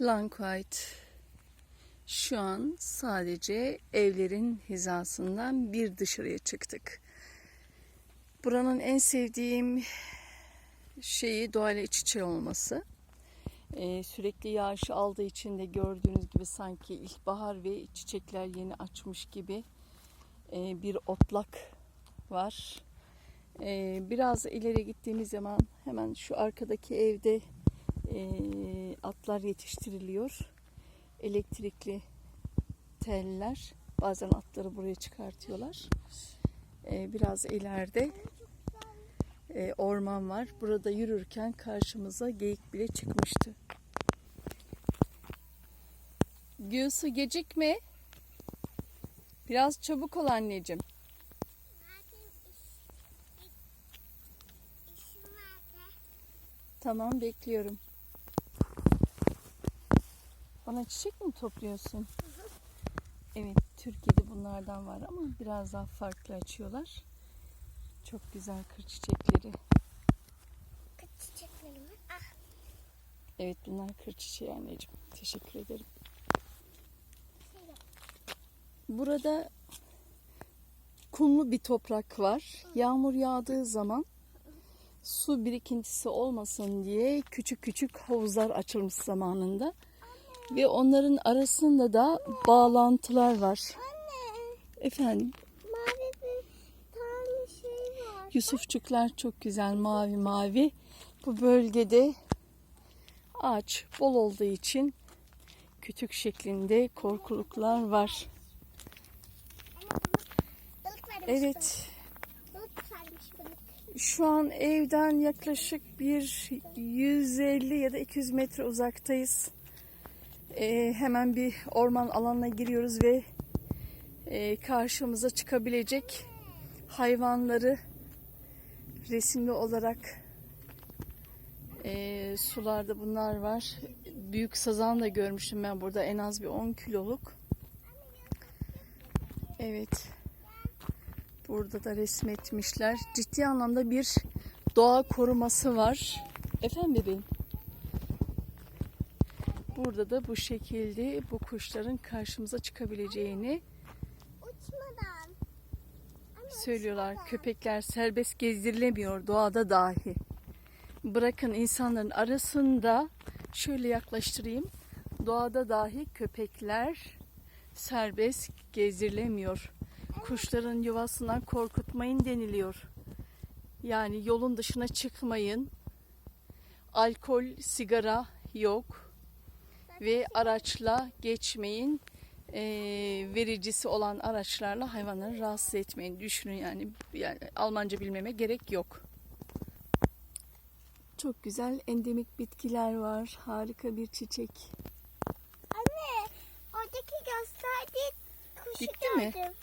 Langquite şu an sadece evlerin hizasından bir dışarıya çıktık. Buranın en sevdiğim şeyi doğayla iç içe olması. Ee, sürekli yağış aldığı için de gördüğünüz gibi sanki ilkbahar ve çiçekler yeni açmış gibi ee, bir otlak var. Ee, biraz ileri gittiğimiz zaman hemen şu arkadaki evde atlar yetiştiriliyor. Elektrikli teller. Bazen atları buraya çıkartıyorlar. Biraz ileride orman var. Burada yürürken karşımıza geyik bile çıkmıştı. Gülsü gecikme. Biraz çabuk ol anneciğim. Tamam bekliyorum. Bana çiçek mi topluyorsun? Evet Türkiye'de bunlardan var ama biraz daha farklı açıyorlar. Çok güzel kır çiçekleri. Kız çiçeklerimi. Ah. Evet bunlar kır çiçeği anneciğim. Teşekkür ederim. Burada kumlu bir toprak var. Yağmur yağdığı zaman su birikintisi olmasın diye küçük küçük havuzlar açılmış zamanında. Ve onların arasında da bağlantılar var. Anne. Efendim Mavi bir tane şey var. Yusufçuklar çok güzel mavi mavi. Bu bölgede ağaç bol olduğu için kütük şeklinde korkuluklar var. Evet şu an evden yaklaşık bir 150 ya da 200 metre uzaktayız. Ee, hemen bir orman alanına giriyoruz ve e, karşımıza çıkabilecek hayvanları resimli olarak e, sularda bunlar var. Büyük sazan da görmüştüm ben burada en az bir 10 kiloluk. Evet. Burada da resmetmişler. Ciddi anlamda bir doğa koruması var. Efendim bebeğim? Burada da bu şekilde bu kuşların karşımıza çıkabileceğini Uçmadan. söylüyorlar. Köpekler serbest gezdirilemiyor doğada dahi. Bırakın insanların arasında şöyle yaklaştırayım. Doğada dahi köpekler serbest gezdirilemiyor. Kuşların yuvasından korkutmayın deniliyor. Yani yolun dışına çıkmayın. Alkol, sigara yok ve araçla geçmeyin. Ee, vericisi olan araçlarla hayvanları rahatsız etmeyin. Düşünün yani, yani Almanca bilmeme gerek yok. Çok güzel endemik bitkiler var. Harika bir çiçek. Anne. Oradaki gösterdiği kuşu Gitti mi? gördüm.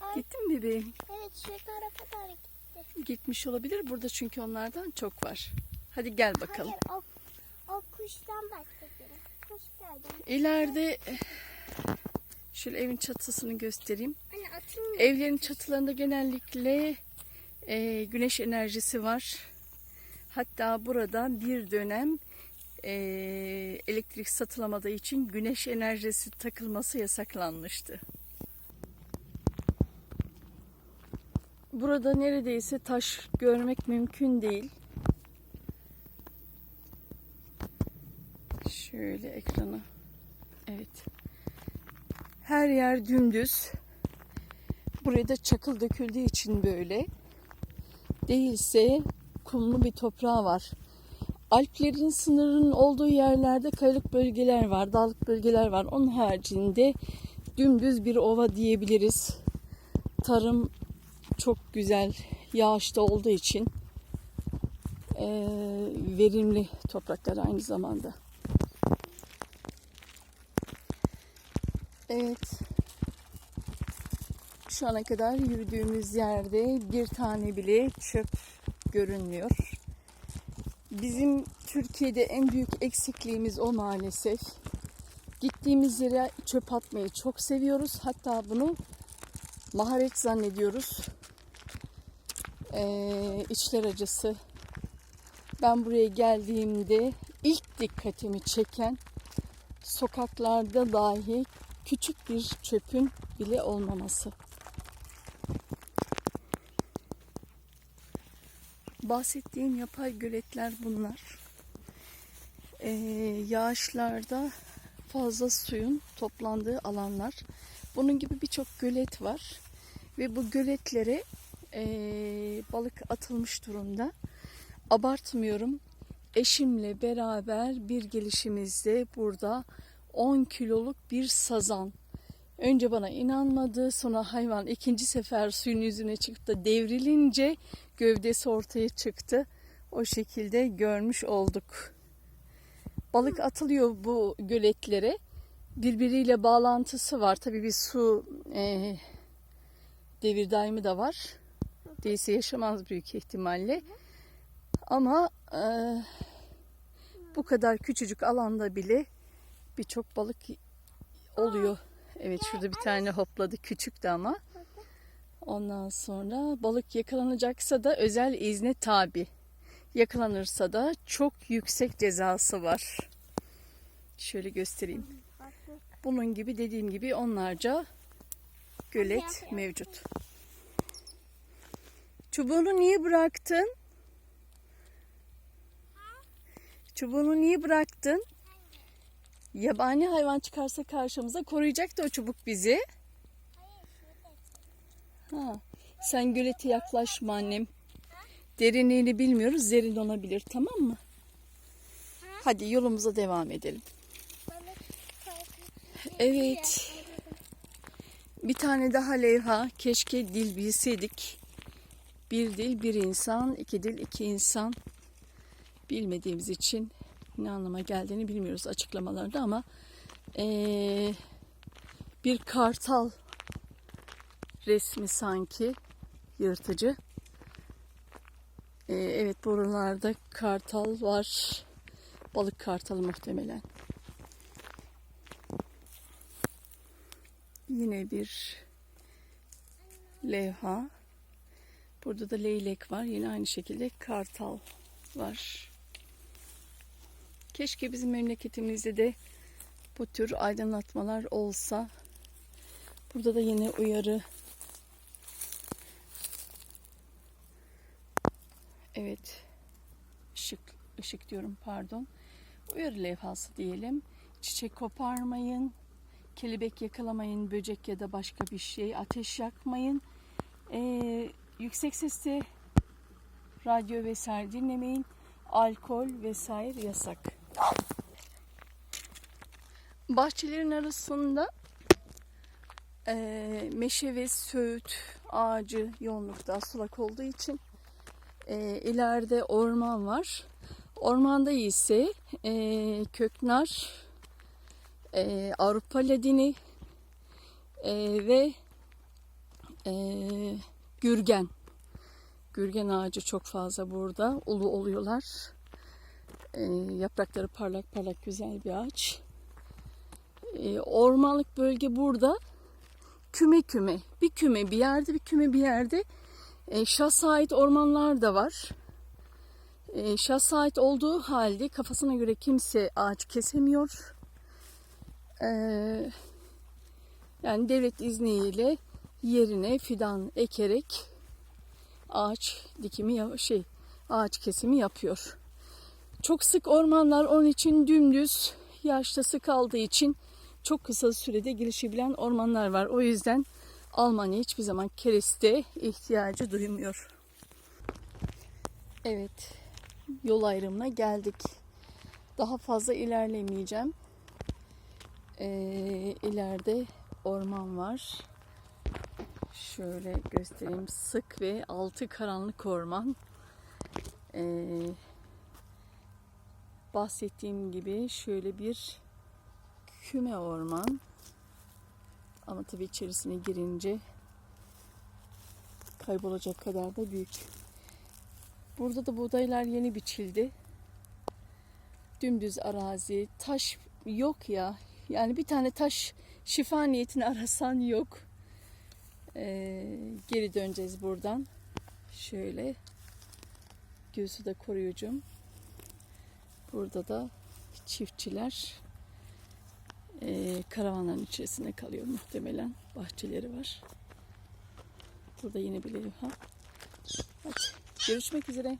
Ay, Gittin mi bebeğim? Evet şu tarafa doğru gitti. Gitmiş olabilir. Burada çünkü onlardan çok var. Hadi gel bakalım. Hayır o, kuştan bahsediyorum. Kuş gördüm. İleride eh, şöyle evin çatısını göstereyim. Anne Evlerin çatılarında genellikle e, güneş enerjisi var. Hatta burada bir dönem e, elektrik satılamadığı için güneş enerjisi takılması yasaklanmıştı. Burada neredeyse taş görmek mümkün değil. Şöyle ekrana. Evet. Her yer dümdüz. Buraya da çakıl döküldüğü için böyle. Değilse kumlu bir toprağı var. Alplerin sınırının olduğu yerlerde kayalık bölgeler var, dağlık bölgeler var. Onun haricinde dümdüz bir ova diyebiliriz. Tarım çok güzel, yağışta olduğu için eee, verimli topraklar aynı zamanda. Evet. Şu ana kadar yürüdüğümüz yerde bir tane bile çöp görünmüyor. Bizim Türkiye'de en büyük eksikliğimiz o maalesef. Gittiğimiz yere çöp atmayı çok seviyoruz. Hatta bunu maharet zannediyoruz. Ee, içler acısı. Ben buraya geldiğimde ilk dikkatimi çeken sokaklarda dahi küçük bir çöpün bile olmaması. Bahsettiğim yapay göletler bunlar. Ee, yağışlarda fazla suyun toplandığı alanlar. Bunun gibi birçok gölet var ve bu göletlere ee, balık atılmış durumda. Abartmıyorum. Eşimle beraber bir gelişimizde burada 10 kiloluk bir sazan. Önce bana inanmadı. Sonra hayvan ikinci sefer suyun yüzüne çıkıp da devrilince gövdesi ortaya çıktı. O şekilde görmüş olduk. Balık atılıyor bu göletlere. Birbiriyle bağlantısı var. Tabii bir su e, devir daimi de var. Değilse yaşamaz büyük ihtimalle. Ama e, bu kadar küçücük alanda bile birçok balık oluyor. Evet şurada bir tane hopladı küçüktü ama. Ondan sonra balık yakalanacaksa da özel izne tabi. Yakalanırsa da çok yüksek cezası var. Şöyle göstereyim. Bunun gibi dediğim gibi onlarca gölet mevcut. Çubuğunu niye bıraktın? Çubuğunu niye bıraktın? Yabani hayvan çıkarsa karşımıza koruyacak da o çubuk bizi. Ha, sen gölete yaklaşma annem. Derinliğini bilmiyoruz. Derin olabilir tamam mı? Hadi yolumuza devam edelim. Evet. Bir tane daha levha. Keşke dil bilseydik. Bir dil bir insan, iki dil iki insan. Bilmediğimiz için ne anlama geldiğini bilmiyoruz açıklamalarda ama eee, bir kartal resmi sanki yırtıcı. Eee, evet buralarda kartal var. Balık kartalı muhtemelen. Yine bir levha. Burada da leylek var. Yine aynı şekilde kartal var. Keşke bizim memleketimizde de bu tür aydınlatmalar olsa. Burada da yine uyarı. Evet. Işık, ışık diyorum pardon. Uyarı levhası diyelim. Çiçek koparmayın. Kelebek yakalamayın, böcek ya da başka bir şey. Ateş yakmayın. Ee, yüksek sesle radyo vesaire dinlemeyin. Alkol vesaire yasak. Bahçelerin arasında eee, meşe ve söğüt ağacı yoğunlukta sulak olduğu için eee, ileride orman var. Ormanda ise eee, köknar, eee, Avrupa ladini eee, ve eee, gürgen. Gürgen ağacı çok fazla burada. Ulu oluyorlar. Eee, yaprakları parlak parlak güzel bir ağaç. Eee, ormanlık bölge burada. Küme küme. Bir küme bir yerde bir küme bir yerde. Eee şahsa ait ormanlar da var. Eee şahsa ait olduğu halde kafasına göre kimse ağaç kesemiyor. Yani devlet izniyle yerine fidan ekerek ağaç dikimi şey ağaç kesimi yapıyor. Çok sık ormanlar onun için dümdüz yaşlısı kaldığı için çok kısa sürede gelişebilen ormanlar var. O yüzden Almanya hiçbir zaman kereste ihtiyacı duymuyor. Evet, yol ayrımına geldik. Daha fazla ilerlemeyeceğim. Ee, ileride orman var. Şöyle göstereyim. Sık ve altı karanlık orman. Ee, bahsettiğim gibi şöyle bir küme orman. Ama tabii içerisine girince kaybolacak kadar da büyük. Burada da buğdaylar yeni biçildi. Dümdüz arazi. Taş yok ya. Yani bir tane taş şifa niyetini arasan yok. Ee, geri döneceğiz buradan. Şöyle. Gözü de koruyucum. Burada da çiftçiler Ee, karavanların içerisinde kalıyor muhtemelen. Bahçeleri var. Burada yine bir levha. Hadi görüşmek üzere.